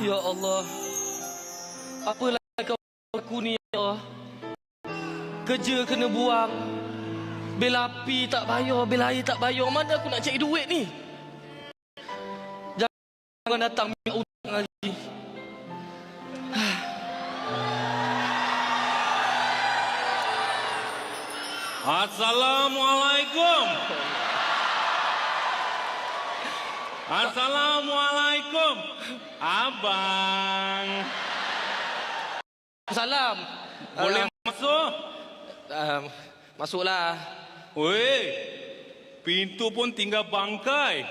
Ya Allah. Apalah kau aku ni ya Allah. Kerja kena buang. Bil api tak bayar, bil air tak bayar. Mana aku nak cari duit ni? Jangan datang minta hutang lagi. Assalamualaikum. Assalamualaikum. Abang. Salam. Boleh masuk? Uh, masuklah. Weh. Pintu pun tinggal bangkai.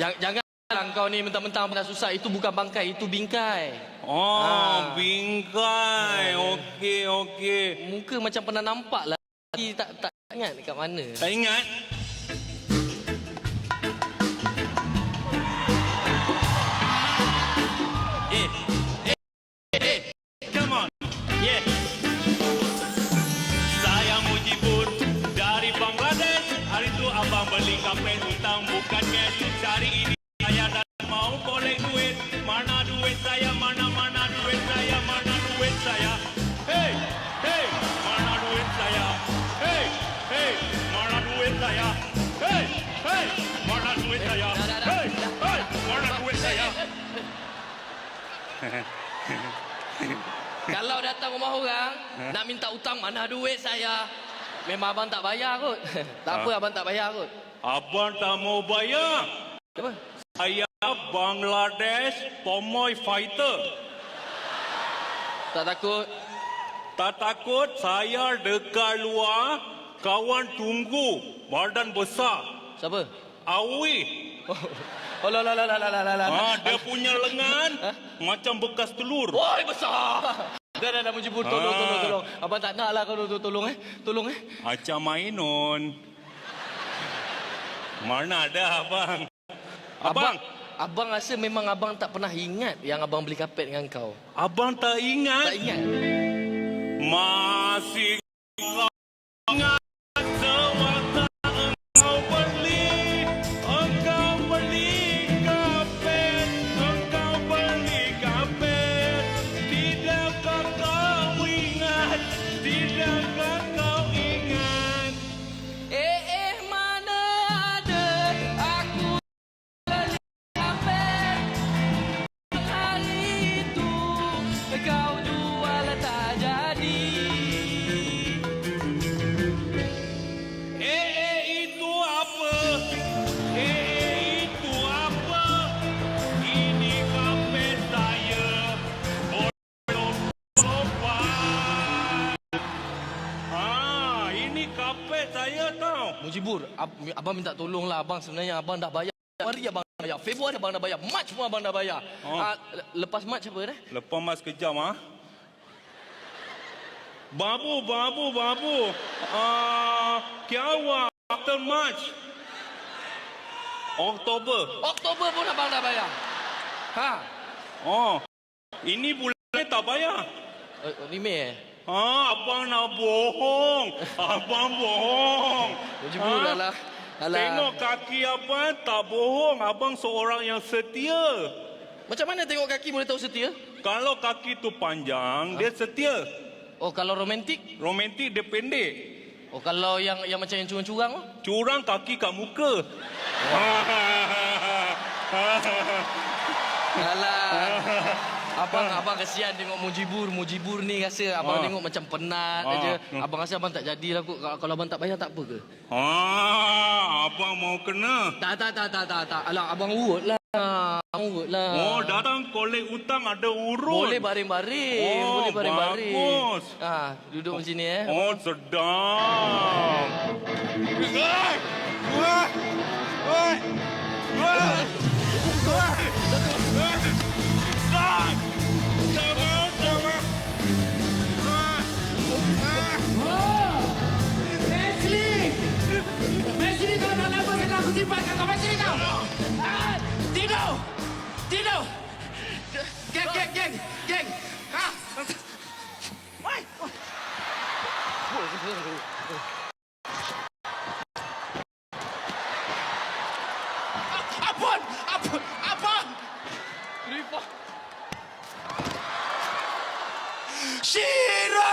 Jangan janganlah kau ni mentang-mentang pernah susah. Itu bukan bangkai, itu bingkai. Oh, Ah. bingkai. Okey, okey. Muka macam pernah nampak lah. Tapi tak tak ingat dekat mana. Tak ingat? Hari itu abang beli kapel hutang bukan cash. Hari ini saya dah mau boleh duit. Mana duit saya? Mana mana duit saya? Mana duit saya? Hey, hey, mana duit saya? Hey, hey, mana duit saya? Hey, hey, mana duit saya? Hey, hey, mana duit saya? Kalau datang rumah orang nak minta hutang mana duit saya. Memang abang tak bayar kot. tak apa Ah. abang tak bayar kot. Abang tak mau bayar. Apa? Saya Bangladesh Pomoy Fighter. Tak takut. Tak takut saya dekat luar, kawan tunggu, badan besar. Siapa? Awi. Oh, la la la la la la la. la. Ha, dia punya lengan macam bekas telur. Woi besar. Dah dah dah menjemput tolong Ah. tolong tolong. Abang tak nak lah kau tolong, tolong eh. Tolong eh. Macam mainon. Mana ada abang? Abang, Abang rasa memang abang tak pernah ingat yang abang beli kapet dengan kau. abang tak Tak ingat? ingat. Masih Mujibur, abang minta tolonglah abang sebenarnya abang dah bayar. Februari abang dah bayar. Februari abang dah bayar. March pun abang dah bayar. Oh. Uh, lepas March apa dah? Lepas March kejam ah. Ha? Babu, babu, babu. Ah, uh, after March. Oktober. Oktober pun abang dah bayar. Ha. Oh. Ini bulan tak bayar. Uh, ini eh. eh? Ah, abang nak bohong. Abang bohong. Mujibur Ah, alah. Alah. Tengok kaki abang tak bohong. Abang seorang yang setia. Macam mana tengok kaki boleh tahu setia? Kalau kaki tu panjang, dia setia. Oh kalau romantik? Romantik dia pendek. Oh kalau yang yang macam yang curang-curang? Curang kaki kat muka. Alah. Abang abang kesian tengok Mujibur. Mujibur ni rasa abang Ah. tengok macam penat Ah. aja. Abang rasa abang tak jadilah kot. Kalau abang tak bayar tak apa ke? ah, abang mau kena. Tak tak tak tak tak. tak. Alah abang urut lah. Abang urut lah. Oh, datang kolek hutang ada urut. Boleh baring-baring. Oh, Boleh baring-baring. bagus. Ha, duduk macam ni eh. Oh, sedap. งเก่งอ่ะไม่ 아, 아픈 아픈 아픈. 드리퍼 싫어.